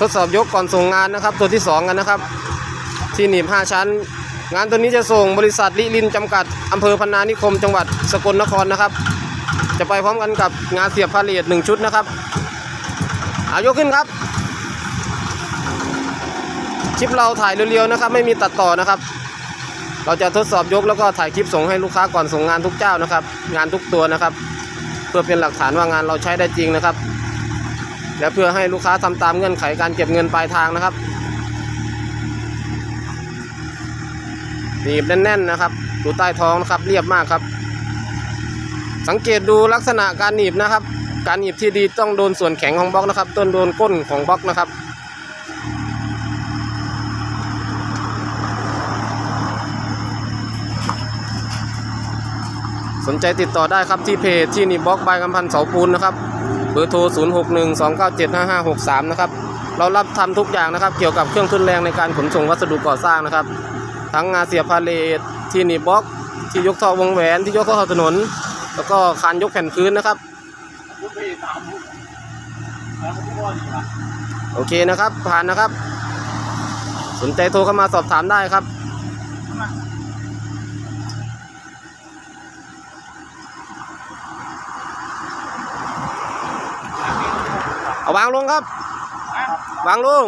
ทดสอบยกก่อนส่งงานนะครับ ตัวที่สองกันนะครับ ที่หนีบ5ชั้น งานตัวนี้จะส่งบริษัทลิลินจำกัดอำเภอพนานิคม จังหวัดสกลนครนะครับ จะไปพร้อมกันกับงานเสียบพาเลทหนึ่งชุดนะครับอายกขึ้นครับคลิปเราถ่ายเร็วๆนะครับ ไม่มีตัดต่อนะครับ เราจะทดสอบยกแล้วก็ถ่ายคลิปส่งให้ลูกค้าก่อนส่งงานทุกเจ้านะครับ งานทุกตัวนะครับ เพื่อเป็นหลักฐานว่างานเราใช้ได้จริงนะครับ และเพื่อให้ลูกค้าทำตามเงื่อนไขการเก็บเงินปลายทางนะครับหนีบแน่นๆนะครับ ดูใต้ท้องนะครับเรียบมากครับ สังเกตดูลักษณะการหนีบนะครับ การหนีบที่ดีต้องโดนส่วนแข็งของบล็อกนะครับ ต้นโดนก้นของบล็อกนะครับสนใจติดต่อได้ครับที่เพจที่นิบล็อกบายกำพันเสาปูนนะครับ บอร์โทร 0 6 1 2 9 7 5 5 6 3 นะครับ เรารับทำทุกอย่างนะครับ เกี่ยวกับเครื่องทุนแรงในการขนส่งวัสดุก่อสร้างนะครับ ทั้งงานเสียบพาเลทที่นิบล็อก ที่ยกท่อวงแหวน ที่ยกท่อถนน แล้วก็คานยกแผ่นพื้นนะครับ โอเคนะครับ ผ่านนะครับ สนใจโทรเข้ามาสอบถามได้ครับ เอาวางลงครับ วางลง